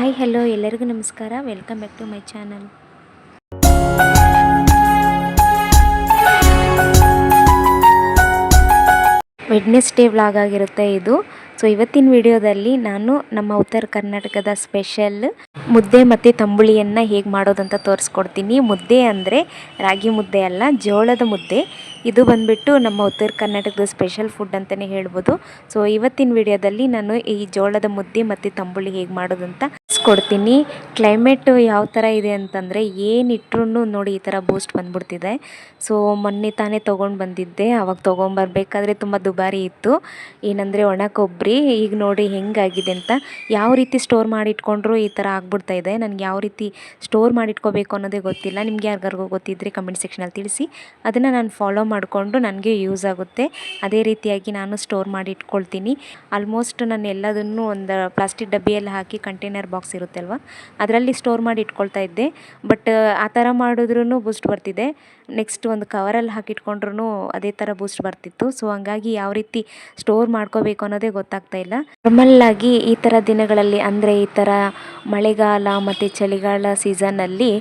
Hi hello ಎಲ್ಲರಿಗೂ ನಮಸ್ಕಾರ. Welcome back to my channel Wednesday vlog ಆಗಿರುತ್ತೆ ಇದು. ಸೊ ಇವತ್ತಿನ ವಿಡಿಯೋದಲ್ಲಿ ನಾನು ನಮ್ಮ ಉತ್ತರ ಕರ್ನಾಟಕದ ಸ್ಪೆಷಲ್ ಮುದ್ದೆ ಮತ್ತು ತಂಬುಳಿಯನ್ನು ಹೇಗೆ ಮಾಡೋದಂತ ತೋರಿಸ್ಕೊಡ್ತೀನಿ. ಮುದ್ದೆ ಅಂದರೆ ರಾಗಿ ಮುದ್ದೆ ಅಲ್ಲ, ಜೋಳದ ಮುದ್ದೆ. ಇದು ಬಂದ್ಬಿಟ್ಟು ನಮ್ಮ ಉತ್ತರ ಕರ್ನಾಟಕದ ಸ್ಪೆಷಲ್ ಫುಡ್ ಅಂತಲೇ ಹೇಳ್ಬೋದು. ಸೊ ಇವತ್ತಿನ ವಿಡಿಯೋದಲ್ಲಿ ನಾನು ಈ ಜೋಳದ ಮುದ್ದೆ ಮತ್ತು ತಂಬುಳಿ ಹೇಗೆ ಮಾಡೋದಂತ ಕೊಡ್ತೀನಿ ಕ್ಲೈಮೇಟು ಯಾವ ಥರ ಇದೆ ಅಂತಂದರೆ ಏನಿಟ್ರೂ ನೋಡಿ ಈ ಥರ ಬೂಸ್ಟ್ ಬಂದ್ಬಿಡ್ತಿದೆ. ಸೊ ಮೊನ್ನೆ ತಾನೇ ತೊಗೊಂಡು ಬಂದಿದ್ದೆ, ಅವಾಗ ತೊಗೊಂಬರ್ಬೇಕಾದ್ರೆ ತುಂಬ ದುಬಾರಿ ಇತ್ತು. ಏನಂದರೆ ಒಣ ಕೊಬ್ಬರಿ, ಈಗ ನೋಡಿ ಹೆಂಗಾಗಿದೆ ಅಂತ ಯಾವ ರೀತಿ ಸ್ಟೋರ್ ಮಾಡಿ ಇಟ್ಕೊಂಡ್ರು ಈ ಥರ ಆಗ್ಬಿಡ್ತಾ ಇದೆ. ನನಗೆ ಯಾವ ರೀತಿ ಸ್ಟೋರ್ ಮಾಡಿ ಇಟ್ಕೋಬೇಕು ಅನ್ನೋದೇ ಗೊತ್ತಿಲ್ಲ. ನಿಮ್ಗೆ ಯಾರಿಗಾರ್ಗೂ ಗೊತ್ತಿದ್ದರೆ ಕಮೆಂಟ್ ಸೆಕ್ಷನಲ್ಲಿ ತಿಳಿಸಿ. ಅದನ್ನು ನಾನು ಫಾಲೋ ಮಾಡಿಕೊಂಡು ನನಗೆ ಯೂಸ್ ಆಗುತ್ತೆ. ಅದೇ ರೀತಿಯಾಗಿ ನಾನು ಸ್ಟೋರ್ ಮಾಡಿ ಇಟ್ಕೊಳ್ತೀನಿ. ಆಲ್ಮೋಸ್ಟ್ ನಾನು ಎಲ್ಲದನ್ನು ಒಂದು ಪ್ಲಾಸ್ಟಿಕ್ ಡಬ್ಬಿಯಲ್ಲಿ ಹಾಕಿ ಕಂಟೈನರ್ ಬಾಕ್ಸ್ ಇರುತ್ತೆ ಅಲ್ವಾ ಅದರಲ್ಲಿ ಸ್ಟೋರ್ ಮಾಡಿ ಇಟ್ಕೊಳ್ತಾ ಇದ್ದೆ. ಬಟ್, ಆ ಥರ ಮಾಡಿದ್ರೂ ಬೂಸ್ಟ್ ಬರ್ತಿದೆ. ನೆಕ್ಸ್ಟ್ ಒಂದು ಕವರಲ್ಲಿ ಹಾಕಿಟ್ಕೊಂಡ್ರೂ ಅದೇ ಥರ ಬೂಸ್ಟ್ ಬರ್ತಿತ್ತು. ಸೊ, ಹಂಗಾಗಿ ಯಾವ ರೀತಿ ಸ್ಟೋರ್ ಮಾಡ್ಕೋಬೇಕು ಅನ್ನೋದೇ ಗೊತ್ತಾಗ್ತಾ ಇಲ್ಲ. ನಾರ್ಮಲ್ಲಾಗಿ ಈ ಥರ ದಿನಗಳಲ್ಲಿ ಅಂದರೆ ಈ ಥರ ಮಳೆಗಾಲ ಮತ್ತು ಚಳಿಗಾಲ ಸೀಸನ್ನಲ್ಲಿ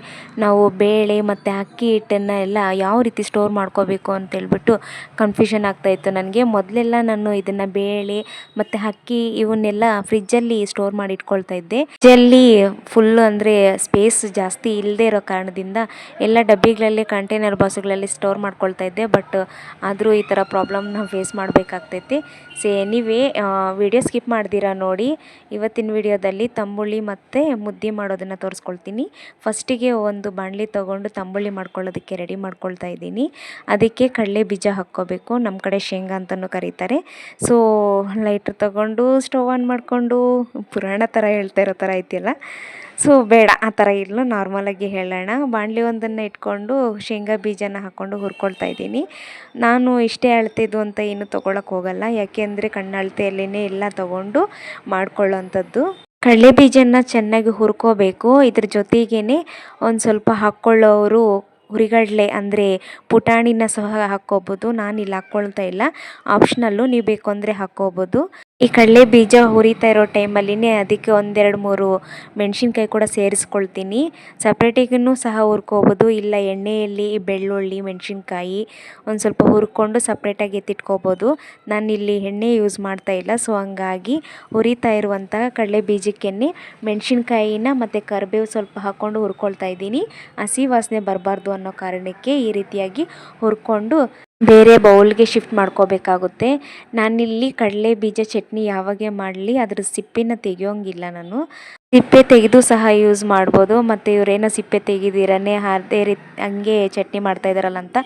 ನಾವು ಬೇಳೆ ಮತ್ತು ಅಕ್ಕಿ ಹಿಟ್ಟನ್ನು ಎಲ್ಲ ಯಾವ ರೀತಿ ಸ್ಟೋರ್ ಮಾಡ್ಕೋಬೇಕು ಅಂತೇಳ್ಬಿಟ್ಟು ಕನ್ಫ್ಯೂಷನ್ ಆಗ್ತಾಯಿತ್ತು ನನಗೆ ಮೊದಲೆಲ್ಲ ನಾನು ಇದನ್ನು ಬೇಳೆ ಮತ್ತು ಅಕ್ಕಿ ಇವನ್ನೆಲ್ಲ ಫ್ರಿಜ್ಜಲ್ಲಿ ಸ್ಟೋರ್ ಮಾಡಿ ಇಟ್ಕೊಳ್ತಾ ಇದ್ದೆ. ಫ್ರಿಜ್ಜಲ್ಲಿ ಫುಲ್ಲು ಅಂದರೆ ಸ್ಪೇಸ್ ಜಾಸ್ತಿ ಇಲ್ಲದೆ ಇರೋ ಕಾರಣದಿಂದ ಎಲ್ಲ ಡಬ್ಬಿಗಳಲ್ಲಿ ಕಂಟೈನರ್ ಬಾಕ್ಸ್ಗಳಲ್ಲಿ ಸ್ಟೋರ್ ಮಾಡ್ಕೊಳ್ತಾ ಇದ್ದೆ. ಬಟ್ ಆದರೂ ಈ ಥರ ಪ್ರಾಬ್ಲಮ್ನ ಫೇಸ್ ಮಾಡಬೇಕಾಗ್ತೈತಿ. ಸೊ ಎನಿವೇ ವಿಡಿಯೋ ಸ್ಕಿಪ್ ಮಾಡ್ದಿರಾ ನೋಡಿ. ಇವತ್ತಿನ ವಿಡಿಯೋದಲ್ಲಿ ತಂಬುಳಿ ಮತ್ತು ಮುದ್ದೆ ಮಾಡೋದನ್ನು ತೋರಿಸ್ಕೊಳ್ತೀನಿ. ಫಸ್ಟಿಗೆ ಒಂದು ಬಾಣಲಿ ತೊಗೊಂಡು ತಂಬುಳಿ ಮಾಡ್ಕೊಳ್ಳೋದಕ್ಕೆ ರೆಡಿ ಮಾಡ್ಕೊಳ್ತಾ ಇದ್ದೀನಿ. ಅದಕ್ಕೆ ಕಡಲೆ ಬೀಜ ಹಾಕ್ಕೋಬೇಕು. ನಮ್ಮ ಕಡೆ ಶೇಂಗಾ ಅಂತಲೂ ಕರೀತಾರೆ. ಸೊ ಲೈಟ್ರ್ ತೊಗೊಂಡು ಸ್ಟವ್ ಆನ್ ಮಾಡಿಕೊಂಡು, ಪುರಾಣ ಥರ ಹೇಳ್ತಾ ಇರೋ ಥರ ಐತಿಲ್ಲ ಸೊ ಬೇಡ, ಆ ಥರ ಇರಲು. ನಾರ್ಮಲಾಗಿ ಹೇಳೋಣ. ಬಾಣಲಿ ಒಂದನ್ನು ಇಟ್ಕೊಂಡು ಶೇಂಗಾ ಬೀಜನ ಹಾಕ್ಕೊಂಡು ಹುರ್ಕೊಳ್ತಾ ಇದ್ದೀನಿ. ನಾನು ಇಷ್ಟೇ ಅಳ್ತಿದ್ದು ಅಂತ ಏನು ತೊಗೊಳಕ್ಕೆ ಹೋಗಲ್ಲ. ಯಾಕೆ ಅಂದರೆ ಕಣ್ಣು ಅಳತೆಯಲ್ಲೇ ಎಲ್ಲ ತೊಗೊಂಡು ಮಾಡ್ಕೊಳ್ಳೋವಂಥದ್ದು ಕಡಲೆ ಬೀಜನ ಚೆನ್ನಾಗಿ ಹುರ್ಕೋಬೇಕು. ಇದ್ರ ಜೊತೆಗೇ ಒಂದು ಸ್ವಲ್ಪ ಹಾಕ್ಕೊಳ್ಳೋರು ಹುರಿಗಡಲೆ ಅಂದರೆ ಪುಟಾಣಿನ ಸಹ ಹಾಕ್ಕೋಬೋದು. ನಾನಿಲ್ಲಿ ಹಾಕ್ಕೊಳ್ತಾ ಇಲ್ಲ. ಆಪ್ಷನಲ್ಲು ನೀವು ಬೇಕು ಅಂದರೆ ಹಾಕ್ಕೋಬೋದು. ಈ ಕಡಲೆ ಬೀಜ ಹುರಿತಾ ಇರೋ ಟೈಮಲ್ಲಿನೇ ಅದಕ್ಕೆ ಒಂದೆರಡು ಮೂರು ಮೆಣಸಿನ್ಕಾಯಿ ಕೂಡ ಸೇರಿಸ್ಕೊಳ್ತೀನಿ. ಸಪ್ರೇಟಿಗೂ ಸಹ ಹುರ್ಕೋಬೋದು. ಇಲ್ಲ ಎಣ್ಣೆಯಲ್ಲಿ ಬೆಳ್ಳುಳ್ಳಿ, ಮೆಣಸಿನ್ಕಾಯಿ ಒಂದು ಸ್ವಲ್ಪ ಹುರ್ಕೊಂಡು ಸಪ್ರೇಟಾಗಿ ಎತ್ತಿಟ್ಕೋಬೋದು. ನಾನಿಲ್ಲಿ ಎಣ್ಣೆ ಯೂಸ್ ಮಾಡ್ತಾ ಇಲ್ಲ. ಸೊ ಹಂಗಾಗಿ ಹುರಿತಾ ಇರುವಂಥ ಕಡಲೆ ಬೀಜಕ್ಕೆ ಮೆಣಸಿನ್ಕಾಯಿನ ಮತ್ತು ಕರಿಬೇವು ಸ್ವಲ್ಪ ಹಾಕ್ಕೊಂಡು ಹುರ್ಕೊಳ್ತಾ ಇದ್ದೀನಿ. ಹಸಿ ವಾಸನೆ ಬರಬಾರ್ದು ಅನ್ನೋ ಕಾರಣಕ್ಕೆ ಈ ರೀತಿಯಾಗಿ ಹುರ್ಕೊಂಡು ಬೇರೆ ಬೌಲ್ಗೆ ಶಿಫ್ಟ್ ಮಾಡ್ಕೋಬೇಕಾಗುತ್ತೆ. ನಾನಿಲ್ಲಿ ಕಡಲೆ ಬೀಜ ಚಟ್ನಿ ಯಾವಾಗೆ ಮಾಡಲಿ, ಅದ್ರ ಸಿಪ್ಪೆನ ತೆಗಿಯೋಂಗಿಲ್ಲ ನಾನು. ಸಿಪ್ಪೆ ತೆಗೆದು ಸಹ ಯೂಸ್ ಮಾಡ್ಬೋದು. ಮತ್ತು ಇವರೇನೋ ಸಿಪ್ಪೆ ತೆಗೆದಿರನೇ ಅದೇ ರೀತಿ ಹಂಗೆ ಚಟ್ನಿ ಮಾಡ್ತಾ ಇದ್ದಾರಲ್ಲ ಅಂತ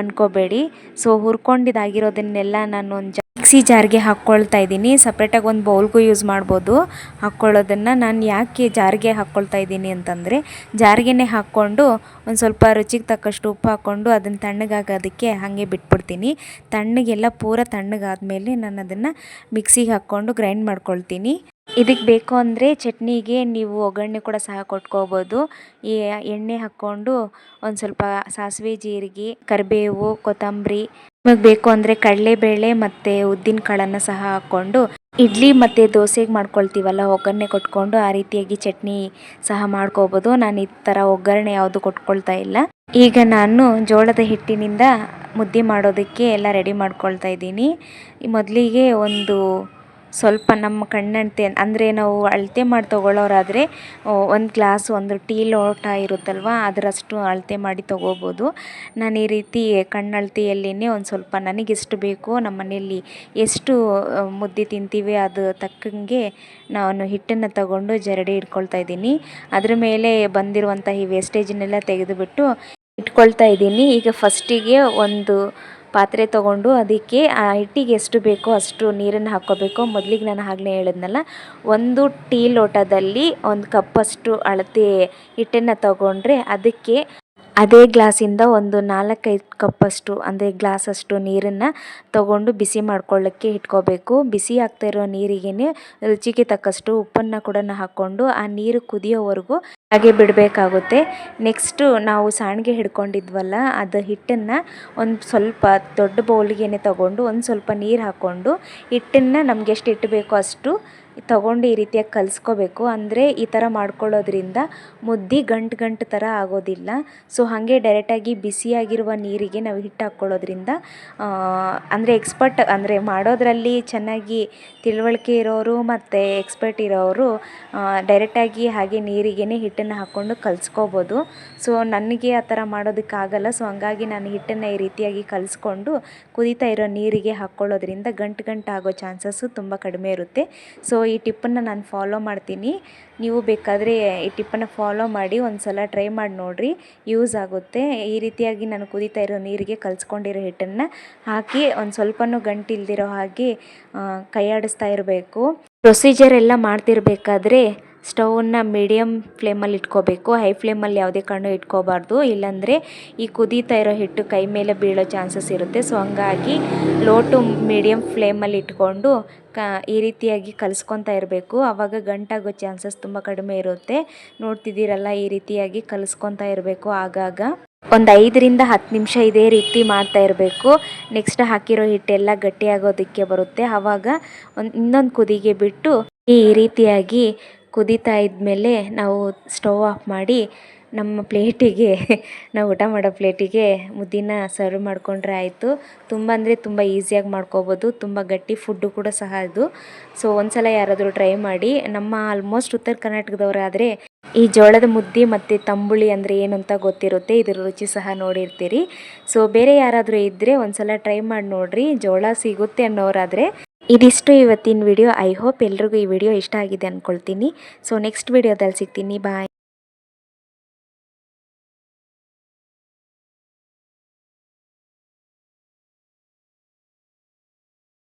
ಅಂದ್ಕೋಬೇಡಿ ಸೊ ಹುರ್ಕೊಂಡಿದ್ದಾಗಿರೋದನ್ನೆಲ್ಲ ನಾನು ಒಂದು ಮಿಕ್ಸಿ ಜಾರ್ಗೆ ಹಾಕ್ಕೊಳ್ತಾ ಇದ್ದೀನಿ. ಸಪ್ರೇಟಾಗಿ ಒಂದು ಬೌಲ್ಗೂ ಯೂಸ್ ಮಾಡ್ಬೋದು. ಹಾಕ್ಕೊಳ್ಳೋದನ್ನು ನಾನು ಯಾಕೆ ಜಾರಿಗೆ ಹಾಕ್ಕೊಳ್ತಾ ಇದ್ದೀನಿ ಅಂತಂದರೆ, ಜಾರಿಗೆನೆ ಹಾಕ್ಕೊಂಡು ಒಂದು ಸ್ವಲ್ಪ ರುಚಿಗೆ ತಕ್ಕಷ್ಟು ಉಪ್ಪು ಹಾಕ್ಕೊಂಡು ಅದನ್ನು ತಣ್ಣಗಾಗೋದಕ್ಕೆ ಹಾಗೆ ಬಿಟ್ಬಿಡ್ತೀನಿ. ತಣ್ಣಗೆಲ್ಲ ಪೂರ ತಣ್ಣಗಾದ್ಮೇಲೆ ನಾನು ಅದನ್ನು ಮಿಕ್ಸಿಗೆ ಹಾಕ್ಕೊಂಡು ಗ್ರೈಂಡ್ ಮಾಡ್ಕೊಳ್ತೀನಿ. ಇದಕ್ಕೆ ಬೇಕು ಅಂದರೆ ಚಟ್ನಿಗೆ ನೀವು ಒಗ್ಗರಣೆ ಕೂಡ ಸಹ ಕೊಟ್ಕೋಬೋದು. ಈ ಎಣ್ಣೆ ಹಾಕ್ಕೊಂಡು ಒಂದು ಸ್ವಲ್ಪ ಸಾಸಿವೆ, ಜೀರಿಗೆ, ಕರಿಬೇವು, ಕೊತ್ತಂಬರಿ ನಿಮಗೆ ಬೇಕು ಅಂದರೆ ಕಡಲೆಬೇಳೆ ಮತ್ತು ಉದ್ದಿನ ಕಾಳನ್ನು ಸಹ ಹಾಕ್ಕೊಂಡು ಇಡ್ಲಿ ಮತ್ತು ದೋಸೆಗೆ ಮಾಡ್ಕೊಳ್ತೀವಲ್ಲ, ಒಗ್ಗರಣೆ ಕೊಟ್ಕೊಂಡು ಆ ರೀತಿಯಾಗಿ ಚಟ್ನಿ ಸಹ ಮಾಡ್ಕೋಬೋದು. ನಾನು ಈ ಥರ ಒಗ್ಗರಣೆ ಯಾವುದು ಕೊಟ್ಕೊಳ್ತಾ ಇಲ್ಲ. ಈಗ ನಾನು ಜೋಳದ ಹಿಟ್ಟಿನಿಂದ ಮುದ್ದೆ ಮಾಡೋದಕ್ಕೆ ಎಲ್ಲ ರೆಡಿ ಮಾಡ್ಕೊಳ್ತಾ ಇದ್ದೀನಿ. ಮೊದಲಿಗೆ ಒಂದು ಸ್ವಲ್ಪ ನಮ್ಮ ಕಣ್ಣಂತೆ ಅಂದರೆ ನಾವು ಅಳತೆ ಮಾಡಿ ತೊಗೊಳ್ಳೋರಾದರೆ ಒಂದು ಗ್ಲಾಸ್ ಒಂದು ಟೀ ಲೋಟ ಇರುತ್ತಲ್ವ, ಅದರಷ್ಟು ಅಳತೆ ಮಾಡಿ ತೊಗೋಬೋದು. ನಾನು ಈ ರೀತಿ ಕಣ್ಣಳತೆಯಲ್ಲಿನೇ ಒಂದು ಸ್ವಲ್ಪ ನನಗೆ ಎಷ್ಟು ಬೇಕೋ ನಮ್ಮ ಮನೆಯಲ್ಲಿ ಎಷ್ಟು ಮುದ್ದೆ ತಿಂತೀವಿ ಅದು ತಕ್ಕಂಗೆ ನಾನು ಹಿಟ್ಟನ್ನು ತಗೊಂಡು ಜರಡಿ ಇಟ್ಕೊಳ್ತಾ ಇದ್ದೀನಿ. ಅದ್ರ ಮೇಲೆ ಬಂದಿರುವಂಥ ಈ ವೇಸ್ಟೇಜನ್ನೆಲ್ಲ ತೆಗೆದುಬಿಟ್ಟು ಇಟ್ಕೊಳ್ತಾ ಇದ್ದೀನಿ. ಈಗ ಫಸ್ಟಿಗೆ ಒಂದು ಪಾತ್ರೆ ತೊಗೊಂಡು ಅದಕ್ಕೆ ಆ ಹಿಟ್ಟಿಗೆ ಎಷ್ಟು ಬೇಕೋ ಅಷ್ಟು ನೀರನ್ನು ಹಾಕ್ಕೋಬೇಕು. ಮೊದಲಿಗೆ ನಾನು ಆಗಲೇ ಹೇಳಿದ್ನಲ್ಲ, ಒಂದು ಟೀ ಲೋಟದಲ್ಲಿ ಒಂದು ಕಪ್ಪಷ್ಟು ಅಳತೆ ಹಿಟ್ಟನ್ನು ತಗೊಂಡ್ರೆ ಅದಕ್ಕೆ ಅದೇ ಗ್ಲಾಸಿಂದ ಒಂದು ನಾಲ್ಕೈದು ಕಪ್ಪಷ್ಟು, ಅಂದರೆ ಗ್ಲಾಸಷ್ಟು ನೀರನ್ನು ತಗೊಂಡು ಬಿಸಿ ಮಾಡ್ಕೊಳ್ಳೋಕ್ಕೆ ಇಟ್ಕೋಬೇಕು. ಬಿಸಿ ಆಗ್ತಾ ಇರೋ ನೀರಿಗೇ ರುಚಿಗೆ ತಕ್ಕಷ್ಟು ಉಪ್ಪನ್ನು ಕೂಡ ಹಾಕ್ಕೊಂಡು ಆ ನೀರು ಕುದಿಯೋವರೆಗೂ ಹಾಗೆ ಬಿಡಬೇಕಾಗುತ್ತೆ. ನೆಕ್ಸ್ಟು ನಾವು ಸಾಣಿಗೆ ಹಿಡ್ಕೊಂಡಿದ್ವಲ್ಲ, ಅದು ಹಿಟ್ಟನ್ನು ಒಂದು ಸ್ವಲ್ಪ ದೊಡ್ಡ ಬೌಲಿಗೆ ತಗೊಂಡು ಒಂದು ಸ್ವಲ್ಪ ನೀರು ಹಾಕ್ಕೊಂಡು ಹಿಟ್ಟನ್ನು ನಮಗೆ ಎಷ್ಟು ಹಿಟ್ಟು ಬೇಕೋ ಅಷ್ಟು ತಗೊಂಡು ಈ ರೀತಿಯಾಗಿ ಕಲಿಸ್ಕೋಬೇಕು. ಅಂದರೆ ಈ ಥರ ಮಾಡ್ಕೊಳ್ಳೋದ್ರಿಂದ ಮುದ್ದೆ ಗಂಟು ಗಂಟು ಥರ ಆಗೋದಿಲ್ಲ. ಸೊ, ಹಾಗೆ ಡೈರೆಕ್ಟಾಗಿ ಬಿಸಿಯಾಗಿರುವ ನೀರಿಗೆ ನಾವು ಹಿಟ್ಟು ಹಾಕ್ಕೊಳ್ಳೋದ್ರಿಂದ ಅಂದರೆ ಎಕ್ಸ್ಪರ್ಟ್, ಅಂದರೆ ಮಾಡೋದರಲ್ಲಿ ಚೆನ್ನಾಗಿ ತಿಳುವಳಿಕೆ ಇರೋರು ಮತ್ತು ಎಕ್ಸ್ಪರ್ಟ್ ಇರೋರು ಡೈರೆಕ್ಟಾಗಿ ಹಾಗೆ ನೀರಿಗೇ ಹಿಟ್ಟನ್ನು ಹಾಕ್ಕೊಂಡು ಕಲಿಸ್ಕೋಬೋದು. ಸೊ, ನನಗೆ ಆ ಥರ ಮಾಡೋದಕ್ಕಾಗಲ್ಲ. ಸೊ, ಹಂಗಾಗಿ ನಾನು ಹಿಟ್ಟನ್ನು ಈ ರೀತಿಯಾಗಿ ಕಲಿಸ್ಕೊಂಡು ಕುದೀತಾ ಇರೋ ನೀರಿಗೆ ಹಾಕ್ಕೊಳ್ಳೋದ್ರಿಂದ ಗಂಟು ಗಂಟು ಆಗೋ ಚಾನ್ಸಸ್ಸು ತುಂಬ ಕಡಿಮೆ ಇರುತ್ತೆ. ಸೊ ಈ ಟಿಪ್ಪನ್ನು ನಾನು ಫಾಲೋ ಮಾಡ್ತೀನಿ. ನೀವು ಬೇಕಾದರೆ ಈ ಟಿಪ್ಪನ್ನು ಫಾಲೋ ಮಾಡಿ ಒಂದು ಸಲ ಟ್ರೈ ಮಾಡಿ ನೋಡಿರಿ ಯೂಸ್ ಆಗುತ್ತೆ. ಈ ರೀತಿಯಾಗಿ ನಾನು ಕುದೀತಾ ಇರೋ ನೀರಿಗೆ ಕಲಿಸ್ಕೊಂಡಿರೋ ಹಿಟ್ಟನ್ನು ಹಾಕಿ ಒಂದು ಸ್ವಲ್ಪನೂ ಗಂಟಿಲ್ದಿರೋ ಹಾಗೆ ಕೈಯಾಡಿಸ್ತಾ ಇರಬೇಕು. ಪ್ರೊಸೀಜರ್ ಎಲ್ಲ ಮಾಡ್ತಿರ್ಬೇಕಾದ್ರೆ ಸ್ಟವನ್ನು ಮೀಡಿಯಮ್ ಫ್ಲೇಮಲ್ಲಿ ಇಟ್ಕೋಬೇಕು. ಹೈ ಫ್ಲೇಮಲ್ಲಿ ಯಾವುದೇ ಕಾರಣ ಇಟ್ಕೋಬಾರ್ದು. ಇಲ್ಲಾಂದರೆ ಈ ಕುದೀತಾ ಇರೋ ಹಿಟ್ಟು ಕೈ ಮೇಲೆ ಬೀಳೋ ಚಾನ್ಸಸ್ ಇರುತ್ತೆ. ಸೊ, ಹಂಗಾಗಿ ಲೋ ಟು ಮೀಡಿಯಮ್ ಫ್ಲೇಮಲ್ಲಿ ಇಟ್ಕೊಂಡು ಕ, ಈ ರೀತಿಯಾಗಿ ಕಲಿಸ್ಕೊತಾ ಇರಬೇಕು. ಆವಾಗ ಗಂಟಾಗೋ ಚಾನ್ಸಸ್ ತುಂಬ ಕಡಿಮೆ ಇರುತ್ತೆ. ನೋಡ್ತಿದ್ದೀರಲ್ಲ, ಈ ರೀತಿಯಾಗಿ ಕಲಿಸ್ಕೊತಾ ಇರಬೇಕು ಆಗಾಗ. ಒಂದು ಐದರಿಂದ ಹತ್ತು ನಿಮಿಷ ಇದೇ ರೀತಿ ಮಾಡ್ತಾ ಇರಬೇಕು. ನೆಕ್ಸ್ಟ್ ಹಾಕಿರೋ ಹಿಟ್ಟೆಲ್ಲ ಗಟ್ಟಿಯಾಗೋದಕ್ಕೆ ಬರುತ್ತೆ. ಆವಾಗ ಒಂದು, ಇನ್ನೊಂದು ಕುದಿಗೆ ಬಿಟ್ಟು ಈ ರೀತಿಯಾಗಿ ಕುದೀತಾ ಇದ್ಮೇಲೆ ನಾವು ಸ್ಟವ್ ಆಫ್ ಮಾಡಿ ನಮ್ಮ ಪ್ಲೇಟಿಗೆ, ನಾವು ಊಟ ಮಾಡೋ ಪ್ಲೇಟಿಗೆ ಮುದ್ದಿನ ಸರ್ವ್ ಮಾಡಿಕೊಂಡ್ರೆ ಆಯಿತು. ತುಂಬ ಅಂದರೆ ತುಂಬ ಈಸಿಯಾಗಿ ಮಾಡ್ಕೋಬೋದು. ತುಂಬ ಗಟ್ಟಿ ಫುಡ್ಡು ಕೂಡ ಸಹ ಇದು ಸೊ ಒಂದ್ಸಲ ಯಾರಾದರೂ ಟ್ರೈ ಮಾಡಿ. ನಮ್ಮ ಆಲ್ಮೋಸ್ಟ್ ಉತ್ತರ ಕರ್ನಾಟಕದವರಾದರೆ ಈ ಜೋಳದ ಮುದ್ದೆ ಮತ್ತು ತಂಬುಳಿ ಅಂದರೆ ಏನು ಅಂತ ಗೊತ್ತಿರುತ್ತೆ. ಇದ್ರ ರುಚಿ ಸಹ ನೋಡಿರ್ತೀರಿ. ಸೊ ಬೇರೆ ಯಾರಾದರೂ ಇದ್ದರೆ ಒಂದ್ಸಲ ಟ್ರೈ ಮಾಡಿ ನೋಡಿರಿ. ಜೋಳ ಸಿಗುತ್ತೆ ಅನ್ನೋರಾದರೆ ಇದಿಷ್ಟು ಇವತ್ತಿನ ವಿಡಿಯೋ. ಐ ಹೋಪ್ ಎಲ್ರಿಗೂ ಈ ವಿಡಿಯೋ ಇಷ್ಟ ಆಗಿದೆ ಅಂದ್ಕೊಳ್ತೀನಿ ಸೊ ನೆಕ್ಸ್ಟ್ ವಿಡಿಯೋದಲ್ಲಿ ಸಿಗ್ತೀನಿ. ಬಾಯ್